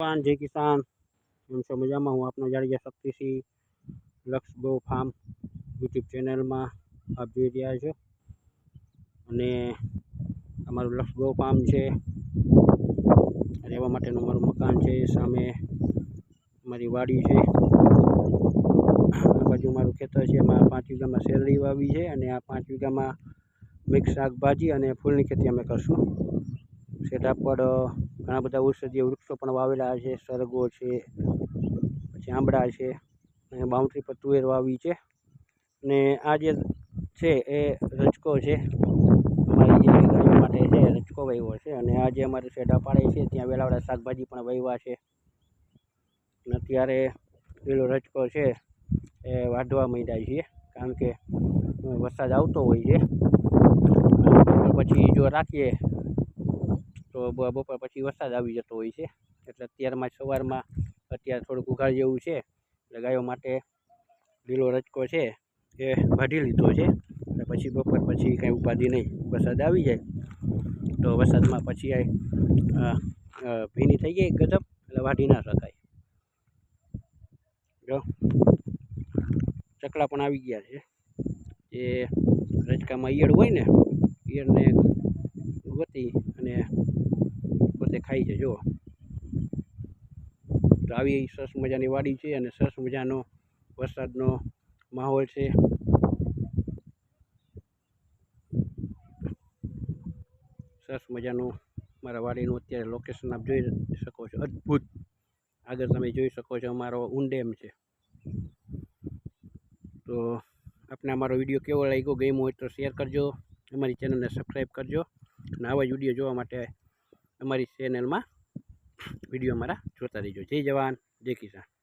કિસાન જય કિસાન. એમ છો? મજામાં હું આપનો જાડીયા શક્તિસિંહ, લક્ષ ગો ફાર્મ યુટ્યુબ ચેનલમાં આપ જોઈ રહ્યા છો. અને અમારું લક્ષ ગો ફાર્મ છે. રહેવા માટેનું અમારું મકાન છે. સામે અમારી વાડી છે. આ બાજુ મારું ખેતર છે. એમાં પાંચ વીઘામાં શેરડી વાવી છે અને આ પાંચ વીઘામાં મિક્સ શાકભાજી અને ફૂલની ખેતી અમે કરશું. પર ઘણા બધા ઔષધીય વૃક્ષો પણ વાવેલા છે, સરગો છે, પછી આંબળા છે, અને બાઉન્ડ્રી પર તુવેર વાવી છે. ને આ જે છે એ રચકો છે માટે છે રચકો વાવ્યો છે. અને આ જે અમારે શેડા પાડે છે, ત્યાં વેલાવાળા શાકભાજી પણ વાવ્યા છે. અને અત્યારે પેલો રચકો છે એ વાઢવા માંડ્યા છીએ, કારણ કે વરસાદ આવતો હોય છે. પછી જો રાખીએ તો બપોર પછી વરસાદ આવી જતો હોય છે. એટલે અત્યારમાં સવારમાં અત્યારે થોડુંક ઉઘાડ જેવું છે. એટલે ગાયો માટે લીલો રચકો છે એ વાઢી લીધો છે. એટલે પછી બપોર પછી કાંઈ ઉપાધિ નહીં. વરસાદ આવી જાય. તો વરસાદમાં પછી ભીની થઈ ગઈ ગજબ એટલે વાઢી ના શકાય. જો, ચકલા પણ આવી ગયા છે. એ રચકામાં ઈયળ હોય ને ખાઈ છે, જુઓ. તો આવી સરસ મજાની વાડી છે અને સરસ મજાનો વરસાદનો માહોલ છે. સરસ મજાનું મારા વાડીનું અત્યારે લોકેશન આપ જોઈ શકો છો. અદ્ભુત. આગળ તમે જોઈ શકો છો અમારો ઊંડેમ છે. તો આપને અમારો વીડિયો કેવો લાગ્યો, ગમ્યો હોય તો શેર કરજો. અમારી ચેનલને સબસ્ક્રાઈબ કરજો. અને આવા જ વીડિયો જોવા માટે અમારી ચેનલમાં વીડિયો અમારા જોતા રહીજો. જય જવાન જય કિસાન.